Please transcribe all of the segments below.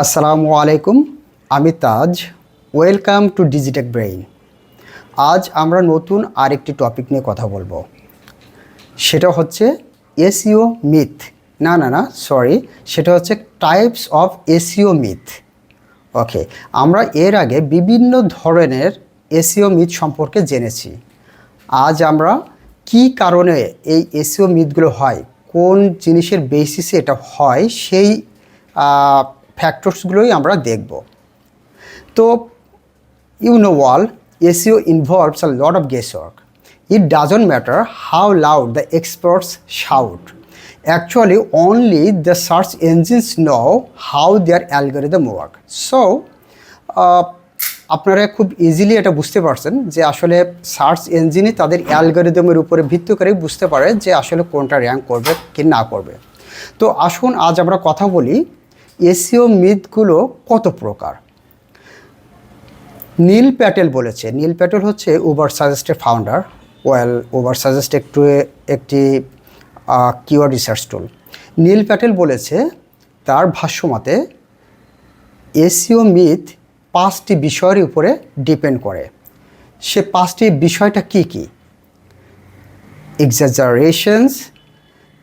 আসসালামু আলাইকুম, আমি Taj, welcome to Digitech Brain. আজ আমরা নতুন আরেকটি টপিক নিয়ে কথা বলব। সেটা হচ্ছে এসিও মিথ। না না না, সরি, সেটা হচ্ছে types of SEO myth. Okay, আমরা এর আগে বিভিন্ন ধরনের এসিও মিথ সম্পর্কে জেনেছি। আজ আমরা কি কারণে এই এসিও মিথগুলো হয়, কোন জিনিসের বেসিসে এটা হয়, সেই ফ্যাক্টরসগুলোই আমরা দেখব। তো you know well SEO involves a lot of guess work it doesn't matter how loud the experts shout actually only the search engines know how their algorithm work so আপনারা খুব ইজিলি এটা বুঝতে পারছেন যে আসলে সার্চ ইঞ্জিনই তাদের অ্যালগোরিদমের উপরে ভিত্তি করে বুঝতে পারে যে আসলে কোনটা র্যাঙ্ক করবে কি না করবে। তো আসুন আজ আমরা কথা বলি এসিও মিথগুলো কত প্রকার? নীল প্যাটেল বলেছে। নীল প্যাটেল হচ্ছে উবার সাজেস্টের ফাউন্ডার ওয়েল উবার সাজেস্ট একটু একটি keyword research tool Neil Patel বলেছে, তার ভাষ্যমতে এসিও মিথ পাঁচটি বিষয়ের উপরে ডিপেন্ড করে। সে পাঁচটি বিষয়টা কি কি? Exaggerations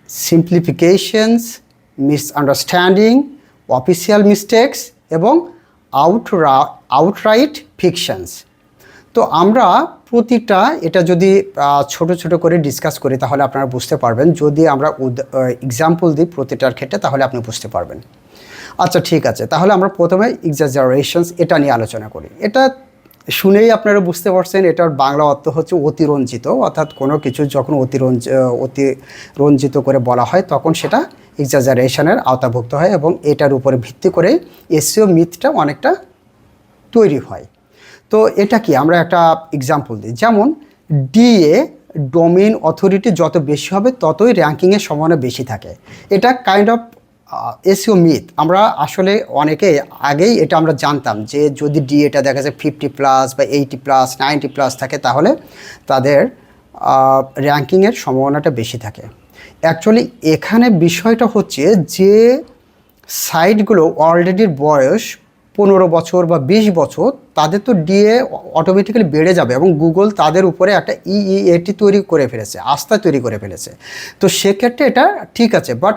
simplifications misunderstanding official mistakes এবং আউটরা আউটরাইট ফিকশনস তো আমরা প্রতিটা এটা যদি ছোট ছোট করে ডিসকাস করি তাহলে আপনারা বুঝতে পারবেন। যদি আমরা এক্সাম্পল দিই প্রতিটার ক্ষেত্রে তাহলে আপনি বুঝতে পারবেন। আচ্ছা ঠিক আছে। তাহলে আমরা প্রথমে এক্সাজারেশনস এটা নিয়ে আলোচনা করি। এটা শুনেই আপনারা বুঝতে পারছেন, এটার বাংলা অর্থ হচ্ছে অতিরঞ্জিত। অর্থাৎ কোনো কিছু যখন অতিরঞ্জ, অতিরঞ্জিত করে বলা হয়, তখন সেটা এক্সাজারেশনের আওতাভুক্ত হয় এবং এটার উপরে ভিত্তি করে এসিও মিথটা অনেকটা তৈরি হয়। তো এটা কি? আমরা একটা এক্সাম্পল দিই। যেমন ডিএ ডোমেইন অথরিটি যত বেশি হবে, ততই র্যাঙ্কিংয়ের সম্ভাবনা বেশি থাকে। এটা কাইন্ড অফ এসিও মিথ। আমরা আসলে অনেকে আগেই এটা আমরা জানতাম যে যদি ডিএটা দেখা যায় ফিফটি প্লাস বা এইটি প্লাস নাইনটি প্লাস থাকে, তাহলে তাদের র্যাঙ্কিংয়ের সম্ভাবনাটা বেশি থাকে। অ্যাকচুয়ালি এখানে বিষয়টা হচ্ছে যে সাইটগুলো অলরেডি বয়স পনেরো বছর বা বিশ বছর, তাদের তো ডিএ অটোমেটিক্যালি বেড়ে যাবে এবং গুগল তাদের উপরে একটা ইইএটি তৈরি করে ফেলেছে, আস্থা তৈরি করে ফেলেছে। তো সেক্ষেত্রে এটা ঠিক আছে বাট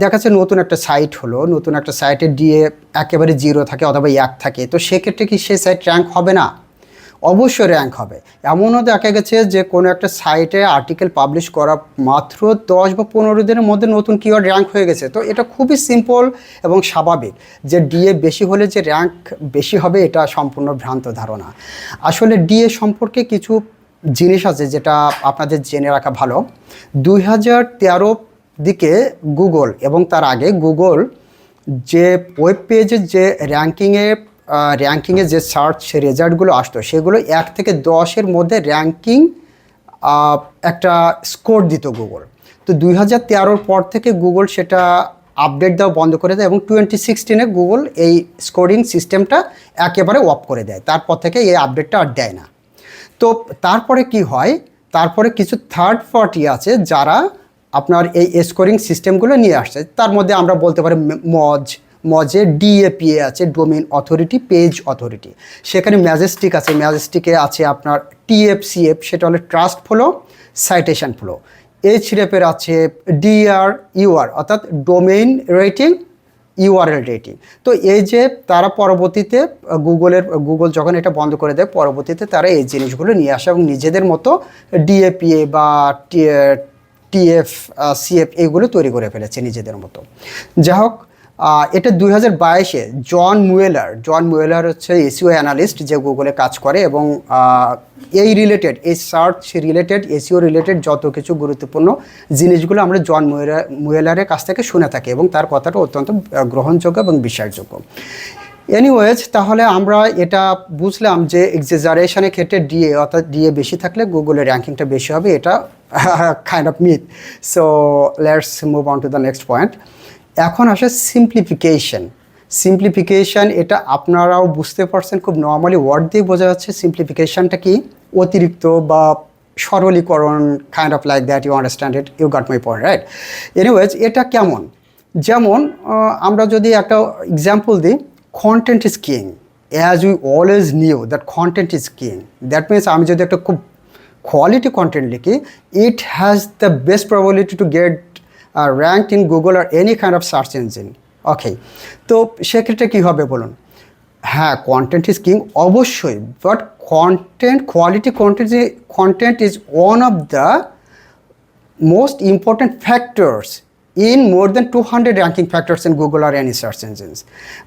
দেখা যাচ্ছে নতুন একটা সাইট হলো, নতুন একটা সাইটে ডিএ একেবারে জিরো থাকে অথবা এক থাকে, তো সেক্ষেত্রে কি সেই সাইট র্যাঙ্ক হবে না? অবশ্যই র্যাঙ্ক হবে। এমনও দেখা গেছে যে কোনো একটা সাইটে আর্টিকেল পাবলিশ করা মাত্র দশ বা পনেরো দিনের মধ্যে নতুন কিওয়ার্ড র্যাঙ্ক হয়ে গেছে। তো এটা খুবই সিম্পল এবং স্বাভাবিক যে ডিএ বেশি হলে যে র্যাঙ্ক বেশি হবে এটা সম্পূর্ণ ভ্রান্ত ধারণা। আসলে ডিএ সম্পর্কে কিছু জিনিস আছে যেটা আপনাদের জেনে রাখা ভালো। দুই হাজার তেরো দিকে গুগল এবং তার আগে গুগল যে ওয়েব পেজের যে র্যাঙ্কিংয়ে র্যাঙ্কিংয়ে যে সার্চ রেজাল্টগুলো আসতো, সেগুলো এক থেকে দশের মধ্যে র্যাঙ্কিং একটা স্কোর দিত গুগল তো দুই হাজার তেরোর পর থেকে গুগল সেটা আপডেট দেওয়া বন্ধ করে দেয় এবং টোয়েন্টি সিক্সটিনে গুগল এই স্কোরিং সিস্টেমটা একেবারে অফ করে দেয়। তারপর থেকে এই আপডেটটা আর দেয় না। তো তারপরে কি হয়? তারপরে কিছু থার্ড পার্টি আছে যারা আপনার এই স্কোরিং সিস্টেমগুলো নিয়ে আসছে। তার মধ্যে আমরা বলতে পারি মজ মজে ডিএপিএ আছে ডোমেন অথরিটি পেজ অথরিটি সেখানে ম্যাজেস্টিক আছে ম্যাজেস্টিকে আছে আপনার টিএফসিএফ সেটা হলো trust flow citation flow H রেপের আছে ডিআর ইউআর অর্থাৎ ডোমেইন রেটিং ইউআরএল রেটিং তো এই যে তারা পরবর্তীতে গুগলের গুগল যখন এটা বন্ধ করে দেয়, পরবর্তীতে তারা এই জিনিসগুলো নিয়ে আসে এবং নিজেদের মতো ডিএপিএ বা টিএফ সিএফ এইগুলো তৈরি করে ফেলেছে নিজেদের মতো। যাই হোক এটা দুই হাজার বাইশে জন মুয়েলার জন মুয়েলার হচ্ছে এসিও অ্যানালিস্ট যে গুগলে কাজ করে এবং এই রিলেটেড এই সার্চ রিলেটেড এসিও রিলেটেড যত কিছু গুরুত্বপূর্ণ জিনিসগুলো আমরা জন মুয়েলার মুয়েলারের কাছ থেকে শুনে থাকি এবং তার কথাটা অত্যন্ত গ্রহণযোগ্য এবং বিশ্বাসযোগ্য। এনিওয়েজ তাহলে আমরা এটা বুঝলাম যে এক্সেজারেশনের ক্ষেত্রে ডিএ অর্থাৎ ডিএ বেশি থাকলে গুগলের র্যাঙ্কিংটা বেশি হবে, এটা kind of myth so let's move on to the next point এখন আসে সিম্পলিফিকেশন সিম্পলিফিকেশন এটা আপনারাও বুঝতে পারছেন খুব নর্মালি ওয়ার্ড দিয়ে বোঝা যাচ্ছে। সিম্পলিফিকেশনটা কি? অতিরিক্ত বা সরলীকরণ kind of like that you understand it you got my point right anyways এটা কেমন? যেমন আমরা যদি একটা এক্সাম্পল দিই content is king as we always knew that content is king that means আমি যদি একটা খুব কোয়ালিটি কন্টেন্ট লিখি it has the best probability to get rank in Google R any kind of search engine okay তো সেক্ষেত্রে কী হবে বলুন? হ্যাঁ কন্টেন্ট ইজ কিং অবশ্যই but content quality content content is one of the most important in more more than 200 ranking factors in Google R any search engines.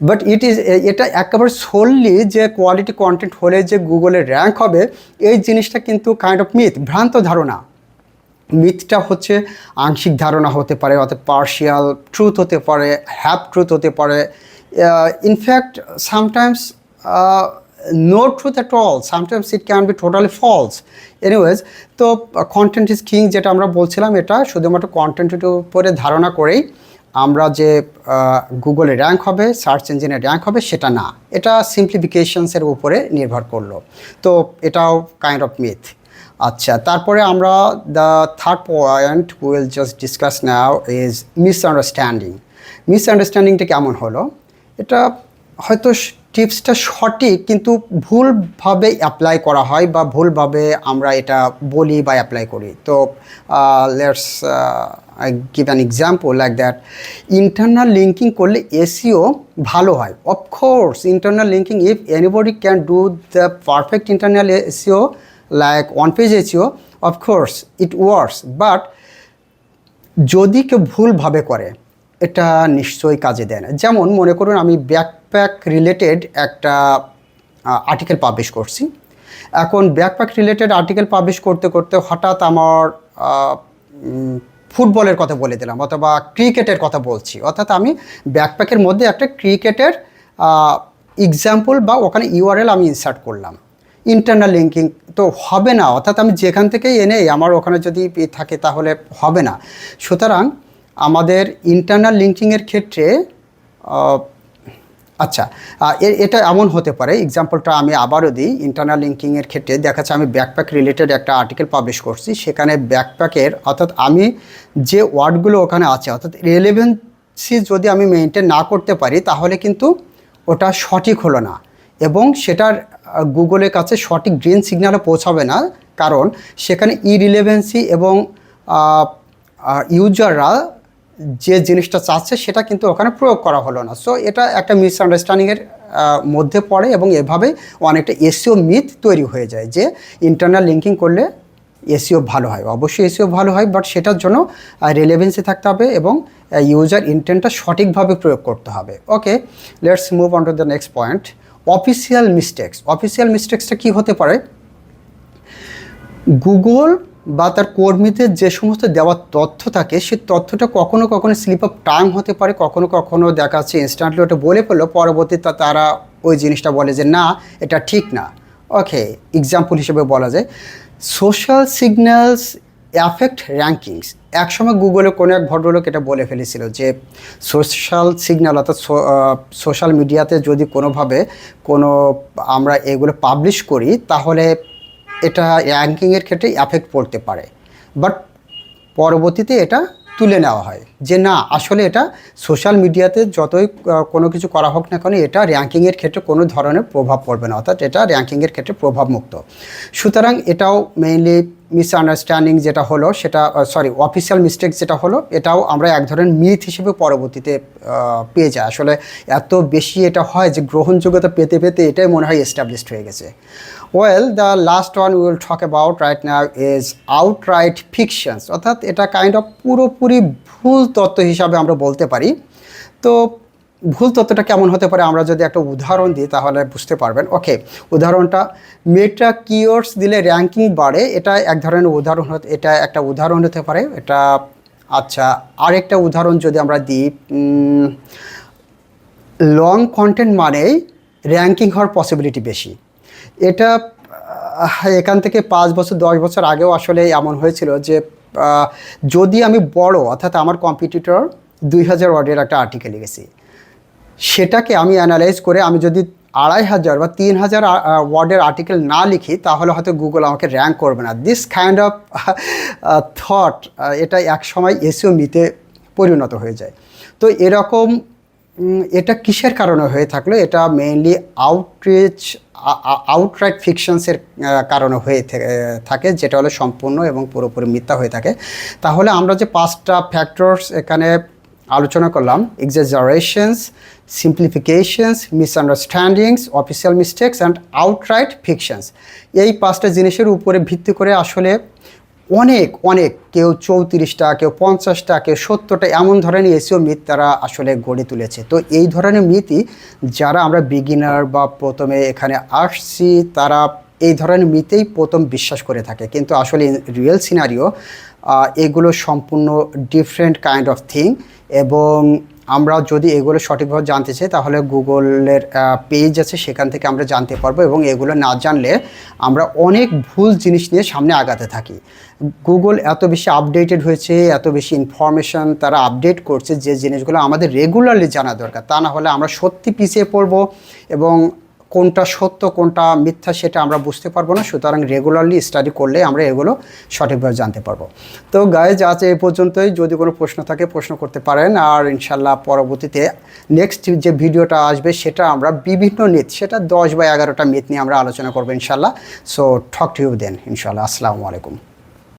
But it is এটা একেবারে solely যে কোয়ালিটি কন্টেন্ট হলে যে গুগলে rank হবে, এই জিনিসটা কিন্তু কাইন্ড অফ মিথ ভ্রান্ত ধারণা। মিথটা হচ্ছে আংশিক ধারণা হতে পারে, অর্থাৎ পার্শিয়াল ট্রুথ হতে পারে হ্যাপ ট্রুথ হতে পারে। In fact sometimes no truth at all sometimes it can be totally false anyways তো কন্টেন্ট ইজ কিং যেটা আমরা বলছিলাম এটা শুধুমাত্র কন্টেন্টের উপরে ধারণা করেই আমরা যে গুগলে র্যাঙ্ক হবে সার্চ ইঞ্জিনে র্যাঙ্ক হবে, সেটা না। এটা সিম্পলিফিকেশনসের উপরে নির্ভর করল। তো এটাও কাইন্ড অফ মিথ আচ্ছা তারপরে আমরা the third point we'll just discuss now is misunderstanding মিসআন্ডারস্ট্যান্ডিংটা কেমন হলো? এটা হয়তো টিপসটা সঠিক, কিন্তু ভুলভাবে অ্যাপ্লাই করা হয় বা ভুলভাবে আমরা এটা বলি বা অ্যাপ্লাই করি। তো let's give an example like that internal linking করলে এসিও ভালো হয়। Of course internal linking if anybody can do the perfect internal SEO like one page SEO of course it works but যদি কেউ ভুলভাবে করে, এটা নিশ্চয়ই কাজে দেয় না। যেমন মনে করুন, আমি ব্যাকপ্যাক রিলেটেড একটা আর্টিকেল পাবলিশ করছি। এখন ব্যাকপ্যাক রিলেটেড আর্টিকেল পাবলিশ করতে করতে হঠাৎ আমার ফুটবলের কথা বলে দিলাম, অথবা ক্রিকেটের কথা বলছি। অর্থাৎ আমি ব্যাকপ্যাকের মধ্যে একটা ক্রিকেটের এক্সাম্পল বা ওখানে ইউআরএল আমি ইনসার্ট করলাম। ইন্টারনাল লিঙ্কিং তো হবে না। অর্থাৎ আমি যেখান থেকেই এনে আমার ওখানে যদি থাকে তাহলে হবে না। সুতরাং আমাদের ইন্টারনাল লিঙ্কিংয়ের ক্ষেত্রে আচ্ছা এটা এমন হতে পারে। এক্সাম্পলটা আমি আবারও দিই। ইন্টারনাল লিঙ্কিংয়ের ক্ষেত্রে দেখা যাচ্ছে আমি ব্যাকপ্যাক রিলেটেড একটা আর্টিকেল পাবলিশ করছি। সেখানে ব্যাকপ্যাকের অর্থাৎ আমি যে ওয়ার্ডগুলো ওখানে আছে, অর্থাৎ রেলেভেন্সি যদি আমি মেনটেন না করতে পারি, তাহলে কিন্তু ওটা সঠিক হলো না। এবং সেটার গুগলের কাছে সঠিক গ্রিন সিগন্যালও পৌঁছাবে না, কারণ সেখানে ইরিলেভেন্সি এবং ইউজাররা যে জিনিসটা চাচ্ছে সেটা কিন্তু ওখানে প্রয়োগ করা হলো না। সো এটা একটা মিসআন্ডারস্ট্যান্ডিংয়ের মধ্যে পড়ে এবং এভাবে অনেকটা এসিও মিথ তৈরি হয়ে যায় যে ইন্টারনাল লিঙ্কিং করলে এসিও ভালো হয়। অবশ্যই এসিও ভালো হয় বাট সেটার জন্য রেলেভেন্সি থাকতে হবে এবং ইউজার ইন্টেন্টটা সঠিকভাবে প্রয়োগ করতে হবে। Okay let's move on to the next point official mistakes. Official মিস্টেক্সটা কী হতে পারে? গুগল বা তার কর্মীদের যে সমস্ত দেওয়ার তথ্য থাকে সেই তথ্যটা কখনো কখনো স্লিপ অফ টাইম হতে পারে, কখনো কখনো দেখা যাচ্ছে ইনস্ট্যান্টলি ওটা বলে ফেলল, পরবর্তীতে তারা ওই জিনিসটা বলে যে, না, এটা ঠিক না। ওকে এক্সাম্পল হিসেবে বলা যায়। সোশ্যাল সিগন্যালস অ্যাফেক্ট র্যাঙ্কিংস একসময় গুগলে কোনো এক ভদ্রলোক এটা বলে ফেলেছিল যে সোশ্যাল সিগন্যাল অর্থাৎ সোশ্যাল মিডিয়াতে যদি কোনোভাবে কোনো আমরা এগুলো পাবলিশ করি, তাহলে এটা র্যাঙ্কিংয়ের ক্ষেত্রে অ্যাফেক্ট পড়তে পারে। বাট পরবর্তীতে এটা তুলে নেওয়া হয় যে, না, আসলে এটা সোশ্যাল মিডিয়াতে যতই কোনো কিছু করা হোক না কেন, এটা র্যাঙ্কিংয়ের ক্ষেত্রে কোনো ধরনের প্রভাব পড়বে না। অর্থাৎ এটা র্যাঙ্কিংয়ের ক্ষেত্রে প্রভাবমুক্ত। সুতরাং এটাও মেইনলি মিসআন্ডারস্ট্যান্ডিং যেটা হলো, সেটা সরি অফিসিয়াল মিস্টেক যেটা হলো, এটাও আমরা এক ধরনের মিথ হিসেবে পরবর্তীতে পেয়ে যাই। আসলে এত বেশি এটা হয় যে গ্রহণযোগ্যতা পেতে পেতে এটাই মনে হয় এস্টাবলিশড হয়ে গেছে। Well the last one we'll talk about right now is outright fictions অর্থাৎ এটা কাইন্ড অফ পুরোপুরি ভুল তত্ত্ব হিসাবে আমরা বলতে পারি। তো ভুল তত্ত্বটা কেমন হতে পারে আমরা যদি একটা উদাহরণ দিই তাহলে বুঝতে পারবেন। ওকে, উদাহরণটা মেটা কিওর্স দিলে র্যাঙ্কিং বাড়ে, এটা এক ধরনের উদাহরণ হতে, এটা একটা উদাহরণ হতে পারে, এটা আচ্ছা আরেকটা উদাহরণ যদি আমরা দিই লং কন্টেন্ট মানেই র্যাঙ্কিং হওয়ার পসিবিলিটি বেশি। এটা এখান থেকে পাঁচ বছর, দশ বছর আগেও আসলে এমন হয়েছিল যে যদি আমি বড়, অর্থাৎ আমার কম্পিটিটর দুই হাজার ওয়ার্ডের একটা আর্টিকেল লিখেছি সেটাকে আমি অ্যানালাইজ করে আমি যদি আড়াই হাজার বা তিন হাজার ওয়ার্ডের আর্টিকেল না লিখি, তাহলে হয়তো গুগল আমাকে র্যাঙ্ক করবে না। দিস কাইন্ড অফ থট এটা এক সময় এসিও মিতে পরিণত হয়ে যায়। তো এরকম এটা কিসের কারণে হয়ে থাকল? এটা মেইনলি আউটরিচ আউটরাইট ফিকশনসের কারণে হয়ে থাকে, যেটা হলো সম্পূর্ণ এবং পুরোপুরি মিথ্যা হয়ে থাকে। তাহলে আমরা যে পাঁচটা ফ্যাক্টরস এখানে আলোচনা করলাম exaggerations simplifications misunderstandings official mistakes and outright fictions এই পাঁচটা জিনিসের উপরে ভিত্তি করে আসলে অনেক অনেক কেউ চৌত্রিশটা, কেউ পঞ্চাশটা, কেউ সত্তরটা, এমন ধরনের এসিও মিথ তারা আসলে গড়ে তুলেছে। তো এই ধরনের মিথই যারা আমরা বিগিনার বা প্রথমে এখানে আসছি, তারা এই ধরনের মিথেই প্রথম বিশ্বাস করে থাকে। কিন্তু আসলে রিয়েল সিনারিও এগুলো সম্পূর্ণ ডিফারেন্ট কাইন্ড অফ থিং এবং আমরা যদি এগুলো সঠিকভাবে জানতে চাই, তাহলে গুগলের পেজ আছে, সেখান থেকে আমরা জানতে পারব এবং এগুলো না জানলে আমরা অনেক ভুল জিনিস নিয়ে সামনে আগাতে থাকি। গুগল এত বেশি আপডেটেড হয়েছে, এত বেশি ইনফরমেশান তারা আপডেট করছে যে জিনিসগুলো আমাদের রেগুলারলি জানা দরকার। তা না হলে আমরা সত্যি পিছিয়ে পড়ব এবং কোনটা সত্য, কোনটা মিথ্যা সেটা আমরা বুঝতে পারব না। সুতরাং রেগুলারলি স্টাডি করলে আমরা এগুলো সঠিকভাবে জানতে পারব। তো গাইজ আজ এই পর্যন্তই। যদি কোনো প্রশ্ন থাকে, প্রশ্ন করতে পারেন। আর ইনশাল্লাহ পরবর্তীতে নেক্সট যে ভিডিওটা আসবে, সেটা আমরা বিভিন্ন মিথ সেটা দশ বা এগারোটা মিথ নিয়ে আমরা আলোচনা করব ইনশাল্লাহ সো ঠক টু দেন ইনশাল্লাহ আসসালামু আলাইকুম।